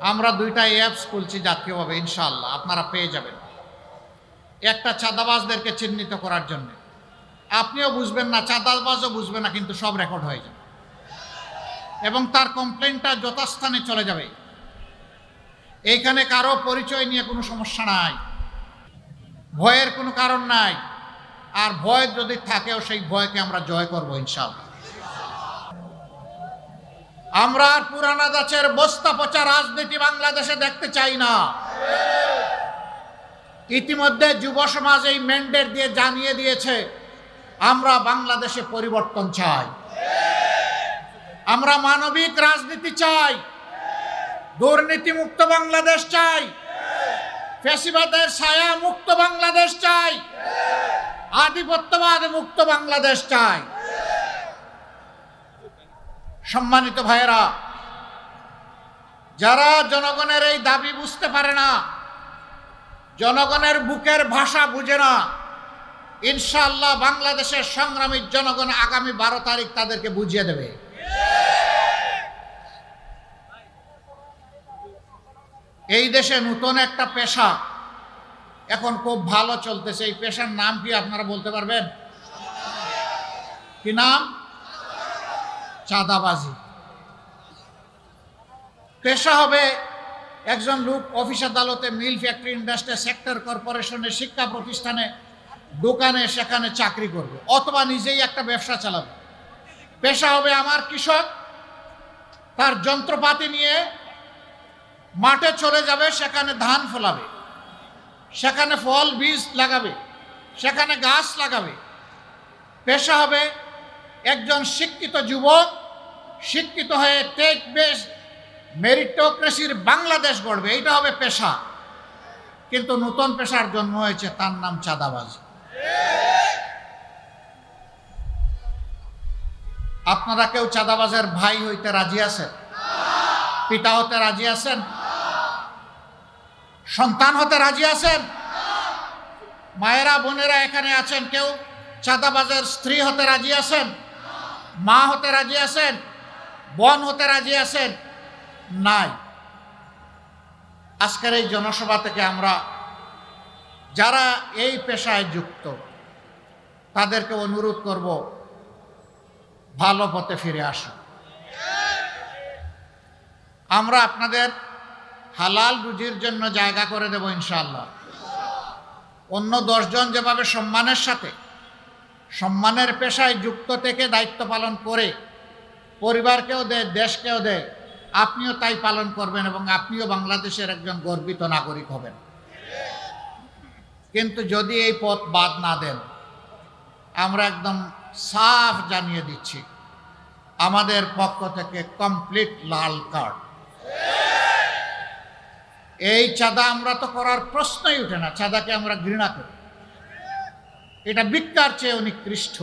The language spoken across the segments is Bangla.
আমরা দুইটা অ্যাপস খুলছি জাতীয়ভাবে ইনশাল্লাহ আপনারা পেয়ে যাবেন। একটা চাঁদাবাজদেরকে চিহ্নিত করার জন্য। আপনিও বুঝবেন না, চাঁদাবাজও বুঝবে না, কিন্তু সব রেকর্ড হয়ে যাবে। এবং তার কমপ্লেনটা যথাস্থানে চলে যাবে। এইখানে কারও পরিচয় নিয়ে কোনো সমস্যা নাই। ভয়ের কোনো কারণ নাই। আর ভয় যদি থাকেও, সেই ভয়কে আমরা জয় করব, ইনশাআল্লাহ। আমরা আর পুরানা দাচের বস্তা পচা রাজনীতি বাংলাদেশে দেখতে চাই না। ইতিমধ্যে যুব সমাজ এই ম্যান্ডেট দিয়ে জানিয়ে দিয়েছে, আমরা বাংলাদেশে পরিবর্তন চাই। আমরা মানবিক রাজনীতি চাই। দুর্নীতি মুক্ত বাংলাদেশ চাই। ফেসিবাদের ছায়া মুক্ত বাংলাদেশ চাই। আধিপত্যবাদ মুক্ত বাংলাদেশ চাই। সম্মানিত ভাইয়েরা, যারা জনগণের এই দাবি বুঝতে পারে না, জনগণের বুকের ভাষা বুঝে না, ইনশাআল্লাহ বাংলাদেশের সংগ্রামী জনগণ আগামী বারো তারিখ তাদেরকে বুঝিয়ে দেবে। এই দেশে নতুন একটা পেশা এখন খুব ভালো চলতেছে। এই পেশার নাম কি আপনারা বলতে পারবেন? কি নাম? চাঁদাবাজি। পেশা হবে একজন লোক অফিস আদালতে মিল ফ্যাক্টরি ইন্ডাস্ট্রি সেক্টর কর্পোরেশনে শিক্ষা প্রতিষ্ঠানে দোকানে সেখানে চাকরি করবে, অথবা নিজেই একটা ব্যবসা চালাবে। পেশা হবে আমার কৃষক, তার যন্ত্রপাতি নিয়ে মাঠে চলে যাবে, সেখানে ধান ফলাবে, সেখানে ফল, বীজ লাগাবে, সেখানে গাছ লাগাবে। পেশা হবে একজন শিক্ষিত যুবক শিক্ষিত হয়ে টেক বেস মেরিটোক্রেসির বাংলাদেশ গড়বে এটা হবে পেশা। কিন্তু নতুন পেশার জন্ম হয়েছে তার নাম চাঁদাবাজ। আপনারা কেউ চাঁদাবাজের ভাই হইতে রাজি আছেন? পিতা হতে রাজি আছেন? সন্তান হতে রাজি আছেন? মায়েরা, বোনেরা এখানে আছেন কেউ? চাঁদাবাজের স্ত্রী হতে রাজি আছেন? মা হতে রাজি আছেন? বোন হতে রাজি আছেন? নাই। আজকের এই জনসভা থেকে আমরা যারা এই পেশায় যুক্ত, তাদেরকে অনুরোধ করব, ভালো পথে ফিরে আসুন। আমরা আপনাদের হালাল রুজির জন্য জায়গা করে দেব ইনশাল্লাহ অন্য দশজন যেভাবে সম্মানের সাথে সম্মানের পেশায় যুক্ত থেকে দায়িত্ব পালন করে পরিবারকেও দেয়, দেশকেও দেয়, আপনিও তাই পালন করবেন এবং আপনিও বাংলাদেশের একজন গর্বিত নাগরিক হবেন। কিন্তু যদি এই পথ বাদ না দেন, আমরা একদম সাফ জানিয়ে দিচ্ছি, আমাদের পক্ষ থেকে কমপ্লিট লাল কার্ড এই চাঁদা আমরা তো করার প্রশ্নই উঠে না, চাঁদাকে আমরা ঘৃণা করি। এটা বিজ্ঞার চেয়ে নিকৃষ্ট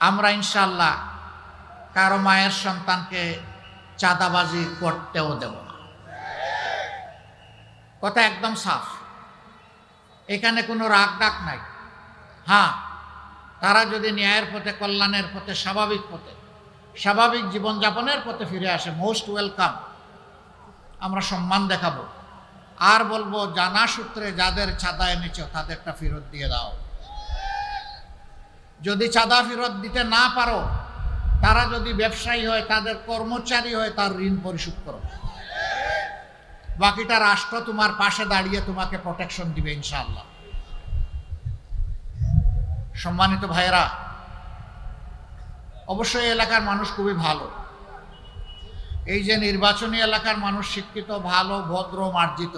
আমরা ইনশাল্লাহ কারও মায়ের সন্তানকে চাঁদাবাজি করতেও দেব না। কথা একদম সাফ। এখানে কোনো রাগ ডাক নাই। হ্যাঁ তারা যদি ন্যায়ের পথে, কল্যাণের পথে, স্বাভাবিক পথে, স্বাভাবিক জীবনযাপনের পথে ফিরে আসে মোস্ট ওয়েলকাম আমরা সম্মান দেখাবো। আর বলব, জানা সূত্রে যাদের চাঁদা এনেছ, তাদেরটা ফেরত দিয়ে দাও। যদি চাঁদা ফেরত দিতে না পারো, তারা যদি ব্যবসায়ী হয়, তাদের কর্মচারী হয়, তার ঋণ পরিশোধ করো। বাকিটা রাষ্ট্র তোমার পাশে দাঁড়িয়ে তোমাকে প্রোটেকশন দিবে, ইনশাআল্লাহ। সম্মানিত ভাইয়েরা, অবশ্যই এলাকার মানুষ খুবই ভালো। এই যে নির্বাচনী এলাকার মানুষ শিক্ষিত, ভালো, ভদ্র, মার্জিত,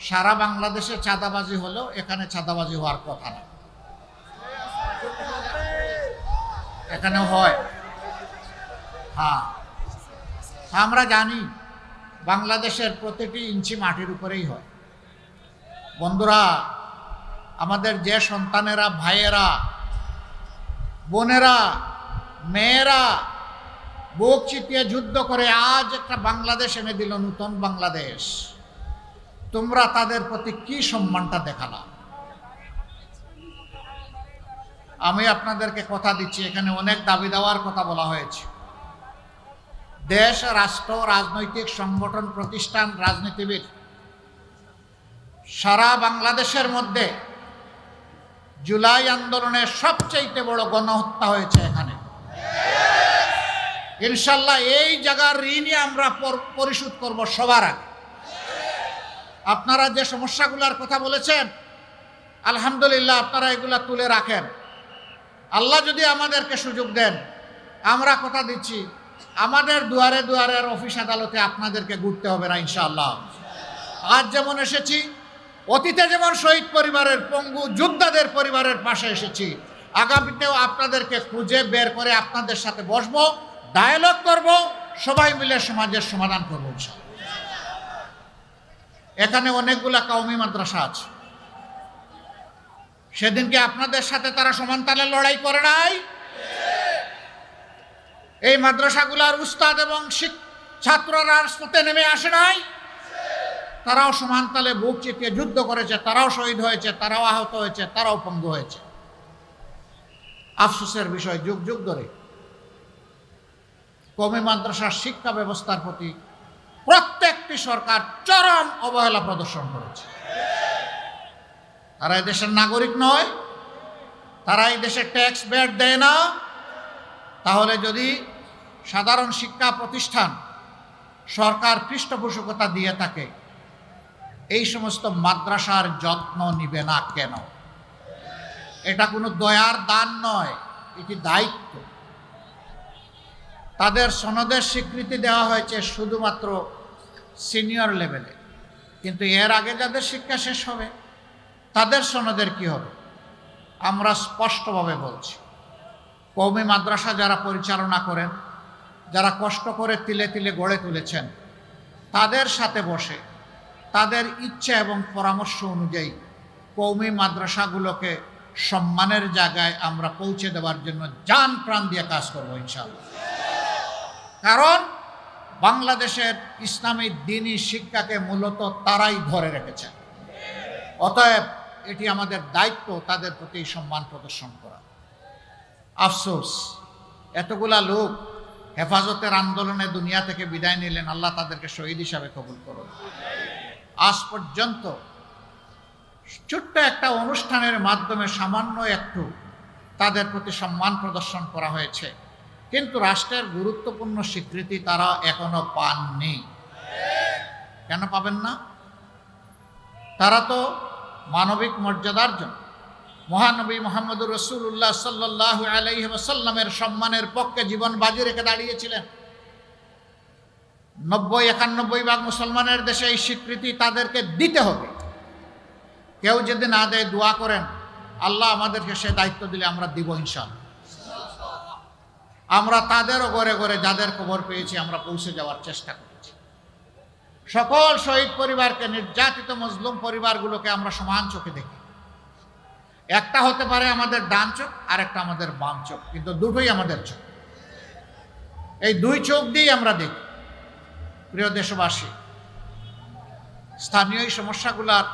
সারা বাংলাদেশে চাঁদাবাজি হলেও এখানে চাঁদাবাজি হওয়ার কথা না। এখানে হয়। হ্যাঁ। আমরা জানি, বাংলাদেশের প্রতিটি ইঞ্চি মাটির উপরেই হয়। বন্ধুরা, আমাদের যে সন্তানেরা, ভাইয়েরা, বোনেরা, মেয়েরা বুক চিতিয়ে যুদ্ধ করে আজ একটা বাংলাদেশ এনে দিল, নূতন বাংলাদেশ। তোমরা তাদের প্রতি কি সম্মানটা দেখালা? আমি আপনাদেরকে কথা দিচ্ছি, এখানে অনেক দাবি দেওয়ার কথা বলা হয়েছে। দেশ, রাষ্ট্র, রাজনৈতিক সংগঠন, প্রতিষ্ঠান, রাজনীতিবিদ, সারা বাংলাদেশের মধ্যে জুলাই আন্দোলনের সবচাইতে বড় গণহত্যা হয়েছে এখানে। ইনশাল্লাহ এই জায়গার ঋণই আমরা পরিশোধ করব সবার আগে। আপনারা যে সমস্যাগুলোর কথা বলেছেন, আলহামদুলিল্লাহ আপনারা এগুলা তুলে রাখেন। আল্লাহ যদি আমাদেরকে সুযোগ দেন, আমরা কথা দিচ্ছি, আমাদের দুয়ারে দুয়ারের অফিস আদালতে আপনাদেরকে ঘুরতে হবে না ইনশাআল্লাহ। আজ যেমন এসেছি, অতীতে যেমন শহীদ পরিবারের পঙ্গু যোদ্ধাদের পরিবারের পাশে এসেছি, আগামীতেও আপনাদেরকে খুঁজে বের করে আপনাদের সাথে বসবো। ডায়ালগ করব, সবাই মিলে সমাজের সমাধান করব এখানে অনেকগুলা কওমি মাদ্রাসা আছে। সেদিনকে আপনাদের সাথে তারা সমান তালে লড়াই করে নাই? এই মাদ্রাসাগুলার উস্তাদ এবং ছাত্ররা রাজপথে নেমে আসে নাই? তারাও সমান তালে বুক চিতিয়ে যুদ্ধ করেছে, তারাও শহীদ হয়েছে, তারাও আহত হয়েছে, তারাও পঙ্গু হয়েছে। আফসোসের বিষয়, যুগ যুগ ধরে কমি মাদ্রাসার শিক্ষা ব্যবস্থার প্রতি প্রত্যেকটি সরকার চরম অবহেলা প্রদর্শন করেছে। তারা দেশের নাগরিক নয়, তারা এই দেশে ট্যাক্স ব্যাট দেয় না। তাহলে যদি সাধারণ শিক্ষা প্রতিষ্ঠান সরকার পৃষ্ঠপোষকতা দিয়ে থাকে, এই সমস্ত মাদ্রাসার যত্ন নিবে না কেন? এটা কোনো দয়ার দান নয়, এটি দায়িত্ব। তাদের সনদের স্বীকৃতি দেওয়া হয়েছে শুধুমাত্র সিনিয়র লেভেলে। কিন্তু এর আগে যাদের শিক্ষা শেষ হবে, তাদের সনদের কি হবে? আমরা স্পষ্টভাবে বলছি। কৌমি মাদ্রাসা যারা পরিচালনা করেন, যারা কষ্ট করে তিলে তিলে গড়ে তুলেছেন, তাদের সাথে বসে তাদের ইচ্ছা এবং পরামর্শ অনুযায়ী কৌমি মাদ্রাসাগুলোকে সম্মানের জায়গায় আমরা পৌঁছে দেওয়ার জন্য যান প্রাণ দিয়ে কাজ করব ইনশাআল্লাহ। কারণ বাংলাদেশের ইসলামী দিনই শিক্ষাকে মূলত তারাই ধরে রেখেছেন অতএব এটি আমাদের দায়িত্ব, তাদের প্রতি সম্মান প্রদর্শন করা। আফসোস, এতগুলা লোক হেফাজতের আন্দোলনে দুনিয়া থেকে বিদায় নিলেন, আল্লাহ তাদেরকে শহীদ হিসাবে কবুল করুন। আজ পর্যন্ত ছোট্ট একটা অনুষ্ঠানের মাধ্যমে সামান্য একটু তাদের প্রতি সম্মান প্রদর্শন করা হয়েছে। কিন্তু রাষ্ট্রের গুরুত্বপূর্ণ স্বীকৃতি তারা এখনও পাননি। কেন পাবেন না? তারা তো মানবিক মর্যাদার জন্য। মহানবী মোহাম্মদুর রসুল্লাহ সাল্লাহ আলাইহি ওয়াসাল্লামের সম্মানের পক্ষে জীবন বাজি রেখে দাঁড়িয়েছিলেন। নব্বই, একানব্বই ভাগ মুসলমানের দেশে এই স্বীকৃতি তাদেরকে দিতে হবে। কেউ যদি না দেয়, দোয়া করেন, আল্লাহ আমাদেরকে সে দায়িত্ব দিলে আমরা দিব ইনশাল্লাহ আমরা তাদেরও ঘরে ঘরে যাদের খবর পেয়েছি, আমরা পৌঁছে যাওয়ার চেষ্টা করেছি। সকল শহীদ পরিবারকে, নির্যাতিত মজলুম পরিবারগুলোকে আমরা সমান চোখে দেখি। একটা হতে পারে আমাদের ডান চোখ আর একটা আমাদের বাম চোখ, কিন্তু দুটোই আমাদের চোখ। এই দুই চোখ দিয়েই আমরা দেখি। প্রিয় দেশবাসী, স্থানীয় সমস্যাগুলার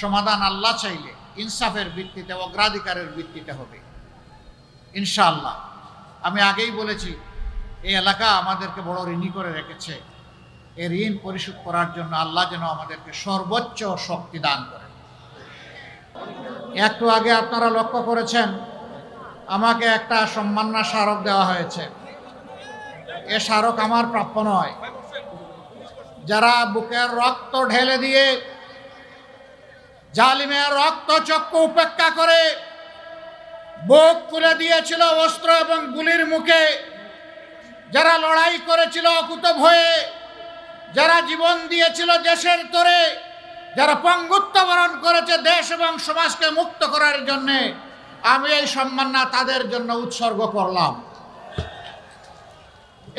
সমাধান আল্লাহ চাইলে ইনসাফের ভিত্তিতে, অগ্রাধিকারের ভিত্তিতে হবে। ইনশাআল্লাহ। আমি আগেই বলেছি, এই এলাকা আমাদেরকে বড় ঋণী করে রেখেছে। এই ঋণ পরিশোধ করার জন্য আল্লাহ যেন আমাদেরকে সর্বোচ্চ শক্তি দান করেন। একটু আগে আপনারা লক্ষ্য করেছেন, আমাকে একটা সম্মাননা স্মারক দেওয়া হয়েছে। এ স্মারক আমার প্রাপ্য নয়। যারা বুকের রক্ত ঢেলে দিয়ে জালিমের রক্ত চক্ষু উপেক্ষা করে বুক খুলে দিয়েছিল অস্ত্র এবং গুলির মুখে। যারা লড়াই করেছিল অকুত ভয়ে যারা জীবন দিয়েছিল দেশের তরে, যারা পঙ্গুত্ব বরণ করেছে দেশ এবং সমাজকে মুক্ত করার জন্যে, আমি এই সম্মাননা তাদের জন্য উৎসর্গ করলাম।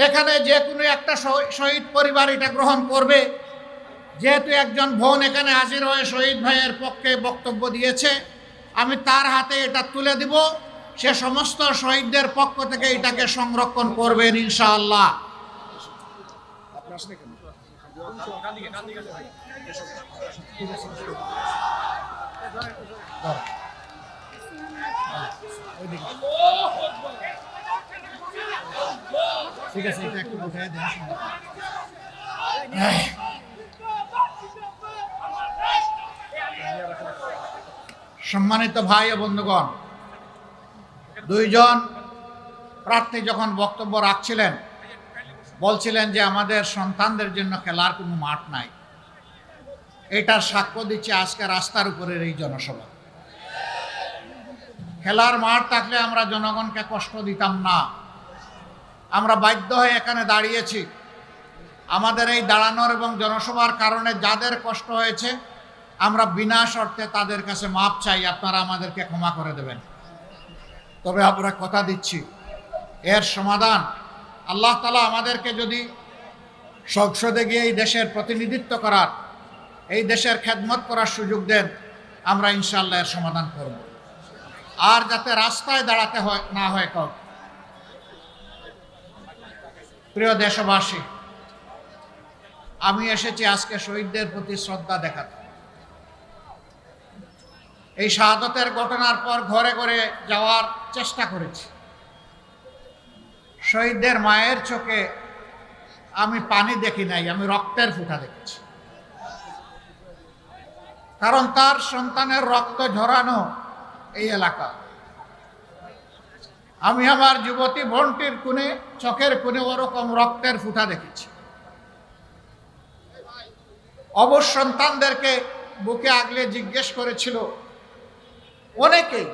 এখানে যে কোনো একটা শহীদ পরিবার এটা গ্রহণ করবে। যেহেতু একজন বোন এখানে হাজির হয়ে শহীদ ভাইয়ের পক্ষে বক্তব্য দিয়েছে। আমি তার হাতে এটা তুলে দিব। সে সমস্ত শহীদদের পক্ষ থেকে এটাকে সংরক্ষণ করবেন ইনশাআল্লাহ। ঠিক আছে এটা একটু উঠে দেন। সম্মানিত ভাই ও বন্ধুগণ, দুইজন প্রার্থী যখন বক্তব্য রাখছিলেন, বলছিলেন যে আমাদের সন্তানদের জন্য খেলার কোনো মাঠ নাই। এটার সাক্ষ্য দিচ্ছে আজকে রাস্তার উপরের এই জনসভা। খেলার মাঠ থাকলে আমরা জনগণকে কষ্ট দিতাম না। আমরা বাধ্য হয়ে এখানে দাঁড়িয়েছি। আমাদের এই দাঁড়ানোর এবং জনসভার কারণে যাদের কষ্ট হয়েছে আমরা বিনা শর্তে তাদের কাছে মাপ চাই, আপনারা আমাদেরকে ক্ষমা করে দেবেন। তবে আমরা কথা দিচ্ছি, এর সমাধান আল্লাহ তালা আমাদেরকে যদি সংসদে গিয়ে এই দেশের প্রতিনিধিত্ব করার, এই দেশের খেদমত করার সুযোগ দেন, আমরা ইনশাল্লাহ এর সমাধান করব। আর যাতে রাস্তায় দাঁড়াতে হয়, না হয় কাউ প্রিয় দেশবাসী, আমি এসেছি আজকে শহীদদের প্রতি শ্রদ্ধা দেখাতে। এই শাহাদতের ঘটনার পর ঘরে ঘরে যাওয়ার চেষ্টা করেছি। শহীদদের মায়ের চোখে আমি পানি দেখি নাই, আমি রক্তের ফুটা দেখেছি। কারণ তার সন্তানের রক্ত ঝরানো এই এলাকা। আমি আমার যুবতী বোনটির কোণে, চোখের কোণে ওরকম রক্তের ফুটা দেখেছি। অবশ সন্তানদেরকে বুকে আগলে জিজ্ঞেস করেছিল অনেকেই।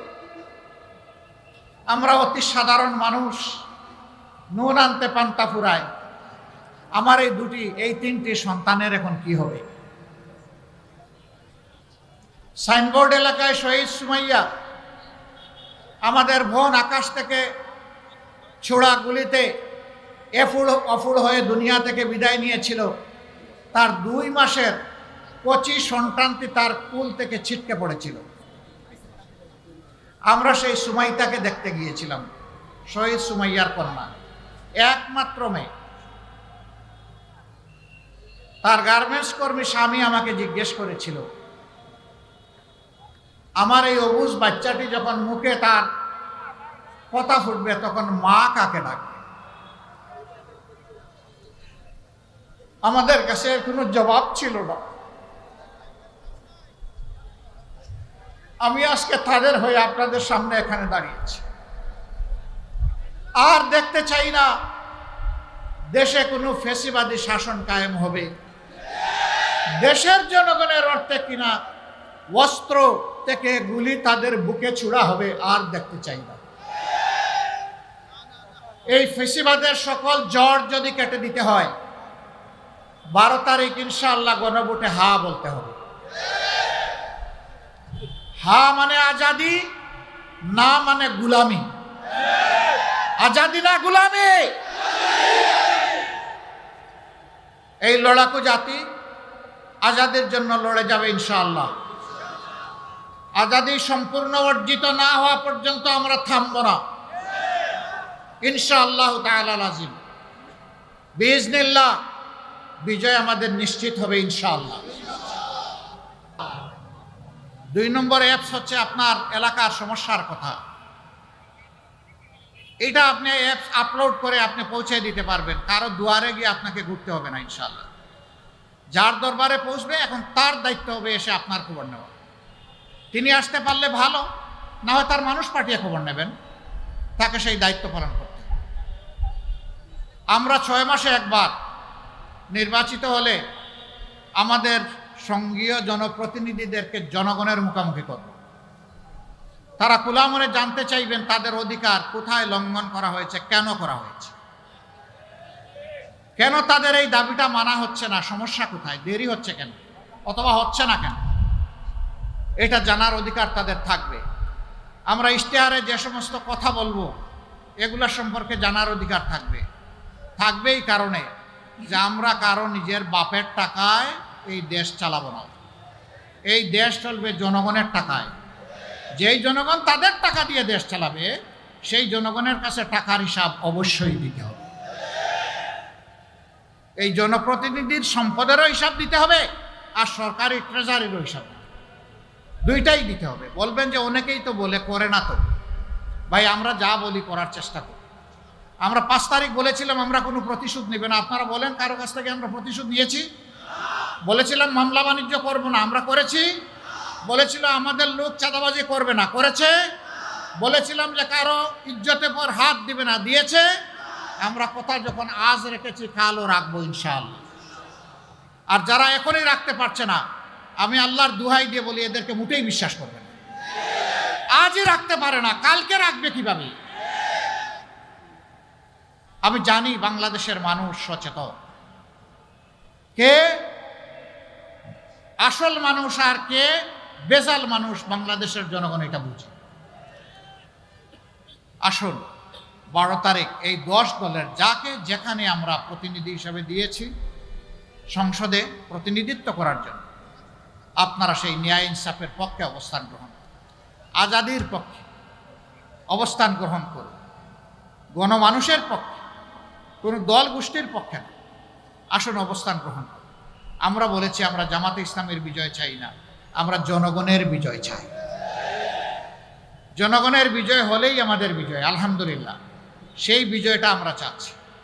আমরা অতি সাধারণ মানুষ, নুন আনতে পান্তা ফুরায় আমার এই দুটি, এই তিনটি সন্তানের এখন কি হবে? সাইনবোর্ড এলাকায় শহীদ সুমাইয়া, আমাদের বোন আকাশ থেকে ছোড়া গুলিতে এফুড় অফুড় হয়ে দুনিয়া থেকে বিদায় নিয়েছিল। তার দুই মাসের পঁচিশ সন্তানটি তার কুল থেকে ছিটকে পড়েছিল। আমরা সেই সুমাইতাকে দেখতে গিয়েছিলাম। শহীদ সুমাইয়ার কন্যা। একমাত্র মেয়ে। তার গার্মেন্টস কর্মী স্বামী আমাকে জিজ্ঞেস করেছিল, আমার এই অবুজ বাচ্চাটি যখন মুখে তার কথা ফুটবে, তখন মা কাকে ডাকবে? আমাদের কাছে কোনো জবাব ছিল না। আমি আজকে তাদের হয়ে আপনাদের সামনে এখানে দাঁড়িয়েছি আর দেখতে চাই না, দেশে কোনো ফেসিবাদী শাসন কায়েম হবে। দেশের জনগণের অর্থে কিনা অস্ত্র থেকে গুলি তাদের বুকে ছুড়া হবে, আর দেখতে চাই না। এই ফেসিবাদের সকল জ্বর যদি কেটে দিতে হয়, বারো তারিখ ইনশাআল্লাহ গণভোটে হা বলতে হবে। হা মানে আজাদি, না মানে গুলামি। আজাদি না গুলামি? এই লড়াকু জাতি আজাদের জন্য লড়ে যাবে ইনশাআল্লাহ। আজাদি সম্পূর্ণ অর্জিত না হওয়া পর্যন্ত আমরা থামব না। ইনশাআল্লাহ তাজিম বিজনিল্লাহ বিজয় আমাদের নিশ্চিত হবে ইনশাআল্লাহ। দুই নম্বর অ্যাপস হচ্ছে আপনার এলাকার সমস্যার কথা। এটা আপনি অ্যাপস আপলোড করে আপনি পৌঁছে দিতে পারবেন। কারও দুয়ারে গিয়ে আপনাকে ঘুরতে হবে না ইনশাল্লাহ যার দরবারে পৌঁছবে, এখন তার দায়িত্ব হবে এসে আপনার খবর নেওয়া। তিনি আসতে পারলে ভালো, না হয় তার মানুষ পাঠিয়ে খবর নেবেন। তাকে সেই দায়িত্ব পালন করতে আমরা ছয় মাসে একবার নির্বাচিত হলে আমাদের সঙ্গীয় জনপ্রতিনিধিদেরকে জনগণের মুখোমুখি করব। তারা কুলামরে জানতে চাইবেন তাদের অধিকার কোথায় লঙ্ঘন করা হয়েছে, কেন করা হয়েছে। কেন তাদের এই দাবিটা মানা হচ্ছে না, সমস্যা কোথায়, দেরি হচ্ছে কেন, অথবা হচ্ছে না কেন? এটা জানার অধিকার তাদের থাকবে। আমরা ইশতেহারে যে সমস্ত কথা বলব, এগুলা সম্পর্কে জানার অধিকার থাকবে। থাকবে এই কারণে যে আমরা কারও নিজের বাপের টাকায় এই দেশ চালাবো না। এই দেশ চলবে জনগণের টাকায়। যেই জনগণ তাদের টাকা দিয়ে দেশ চালাবে, সেই জনগণের কাছে টাকার হিসাব অবশ্যই দিতে হবে। এই জনপ্রতিনিধির সম্পদেরও হিসাব দিতে হবে আর সরকারি ট্রেজারিরও হিসাব দুইটাই দিতে হবে। বলবেন যে অনেকেই তো বলে, করে না তো। ভাই, আমরা যা বলি করার চেষ্টা করি। আমরা পাঁচ তারিখ বলেছিলাম, আমরা কোনো প্রতিশোধ নেবে না। আপনারা বলেন কারও কাছ থেকে আমরা প্রতিশোধ নিয়েছি। বলেছিলাম মামলা বাণিজ্য করব না, আমরা করেছি। বলেছিল আমাদের লোক চাঁদাবাজি করবে না, করেছে। বলেছিলাম যে কারও ইজ্জতে পর হাত দিবে না, দিয়েছে। আমরা কথা যখন আজ রেখেছি, কালও রাখব ইনশাআল্লাহ। আর যারা এখনই রাখতে পারছে না, আমি আল্লাহর দুহাই দিয়ে বলি, এদেরকে মোটেই বিশ্বাস করবে না। আজই রাখতে পারে না, কালকে রাখবে কীভাবে? আমি জানি বাংলাদেশের মানুষ সচেতন। কে? আসল মানুষ আর কে? বেজাল মানুষ বাংলাদেশের জনগণ এটা বুঝে। আসুন, বারো তারিখ এই দশ দলের যাকে যেখানে আমরা প্রতিনিধি হিসাবে দিয়েছি সংসদে প্রতিনিধিত্ব করার জন্য, আপনারা সেই ন্যায় ইনসাফের পক্ষে অবস্থান গ্রহণ। আজাদির পক্ষে অবস্থান গ্রহণ করুন, গণমানুষের পক্ষে, কোনো দল গোষ্ঠীর পক্ষে না। আসুন অবস্থান গ্রহণ করুন। আমরা বলেছি আমরা জামাতে ইসলামের বিজয় চাই না, আমরা জনগণের বিজয় চাই। জনগণের বিজয় হলেই আমাদের বিজয়, আলহামদুলিল্লাহ। সেই বিজয়টা আমরা চাচ্ছি।